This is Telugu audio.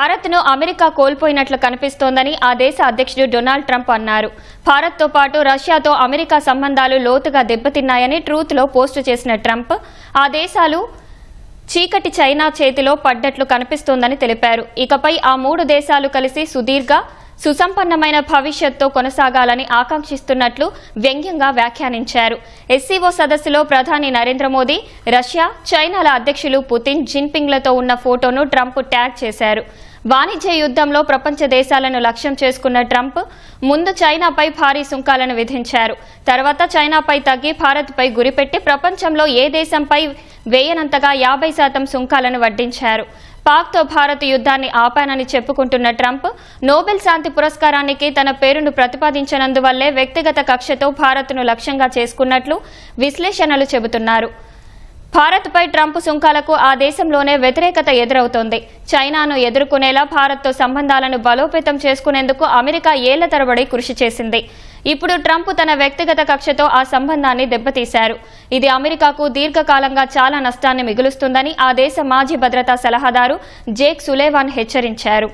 భారత్ను అమెరికా కోల్పోయినట్లు కనిపిస్తోందని ఆ దేశ అధ్యక్షుడు డొనాల్డ్ ట్రంప్ అన్నారు. భారత్తో పాటు రష్యాతో అమెరికా సంబంధాలు లోతుగా దెబ్బతిన్నాయని ట్రూత్లో పోస్టు చేసిన ట్రంప్ ఆ దేశాలు చీకటి చైనా చేతిలో పడ్డట్లు కనిపిస్తోందని తెలిపారు. ఇకపై ఆ మూడు దేశాలు కలిసి సుదీర్ఘ సుసంపన్నమైన భవిష్యత్తో కొనసాగాలని ఆకాంక్షిస్తున్నట్లు వ్యంగ్యంగా వ్యాఖ్యానించారు. ఎస్సీఓ సదస్సులో ప్రధాని నరేంద్ర మోదీ రష్యా చైనాల అధ్యక్షులు పుతిన్ జిన్పింగ్లతో ఉన్న ఫోటోను ట్రంప్ ట్యాగ్ చేశారు. వాణిజ్య యుద్ధంలో ప్రపంచ దేశాలను లక్ష్యం చేసుకున్న ట్రంప్ ముందు చైనాపై భారీ సుంకాలను విధించారు. తర్వాత చైనాపై తగ్గి భారత్పై గురిపెట్టి ప్రపంచంలో ఏ దేశంపై వేయనంతగా యాభై శాతం సుంకాలను వడ్డించారు. పాక్తో భారత్ యుద్ధాన్ని ఆపానని చెప్పుకుంటున్న ట్రంప్ నోబెల్ శాంతి పురస్కారానికి తన పేరును ప్రతిపాదించినందువల్లే వ్యక్తిగత కక్షతో భారత్ను లక్ష్యంగా చేసుకున్నట్లు విశ్లేషణలు చెబుతున్నారు. భారత్పై ట్రంప్ సుంకాలకు ఆ దేశంలోనే వ్యతిరేకత ఎదురవుతోంది. చైనాను ఎదుర్కొనేలా భారత్తో సంబంధాలను బలోపేతం చేసుకునేందుకు అమెరికా ఏళ్ళ తరబడి కృషి చేసింది. ఇప్పుడు ట్రంప్ తన వ్యక్తిగత కక్షతో ఆ సంబంధాన్ని దెబ్బతీశారు. ఇది అమెరికాకు దీర్ఘకాలంగా చాలా నష్టాన్ని మిగులుస్తుందని ఆ దేశ మాజీ భద్రతా సలహాదారు జేక్ సులేవాన్ హెచ్చరించారు.